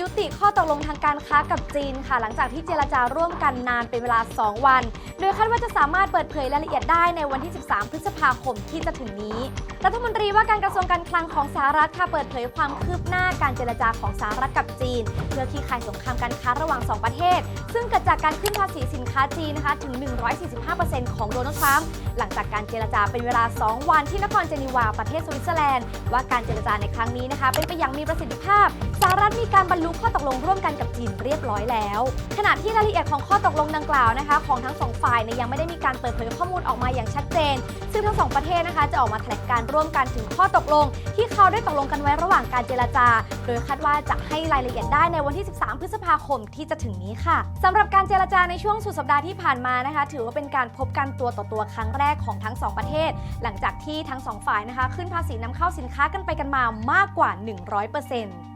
ยุติข้อตกลงทางการค้ากับจีนค่ะ หลังจากที่เจรจาร่วมกันนานเป็นเวลา 2 วัน โดยคาดว่าจะสามารถเปิดเผยรายละเอียดได้ในวันที่ 13 พฤษภาคมที่จะถึงนี้ รัฐมนตรีว่าการกระทรวงการคลังของสหรัฐค่ะเปิดเผยความคืบหน้าการเจรจาของสหรัฐกับจีน เพื่อคลี่คลายสงครามการค้าระหว่าง 2 ประเทศ ซึ่งเกิดจากการขึ้นภาษีสินค้าจีนนะคะถึง 145%ของโดนัลด์ทรัมป์ หลังจากการเจรจาเป็นเวลา 2 วันที่นครเจนีวาประเทศสวิตเซอร์แลนด์ ว่าการเจรจาในครั้งนี้นะคะ เป็นไปอย่างมีประสิทธิภาพสหรัฐมีการบรรลุข้อตกลงร่วมกันกับจีนเรียบร้อยแล้ว ขณะที่รายละเอียดของข้อตกลงดังกล่าวนะคะ ของทั้งสองฝ่ายเนี่ยยังไม่ได้มีการเปิดเผยข้อมูลออกมาอย่างชัดเจน ซึ่งทั้งสองประเทศนะคะจะออกมาแถลงการร่วมกันถึงข้อตกลง ที่เขาได้ตกลงกันไว้ระหว่างการเจรจา โดยคาดว่าจะให้รายละเอียดได้ในวันที่ 13 พฤษภาคมที่จะถึงนี้ค่ะสำหรับการเจรจาในช่วงสุดสัปดาห์ที่ผ่านมานะคะ ถือว่าเป็นการพบกันตัวต่อตัวครั้งแรกของทั้งสองประเทศ หลังจากที่ทั้งสองฝ่ายนะคะ ขึ้นภาษีนำเข้าสินค้ากันไปกันมามากกว่า 100%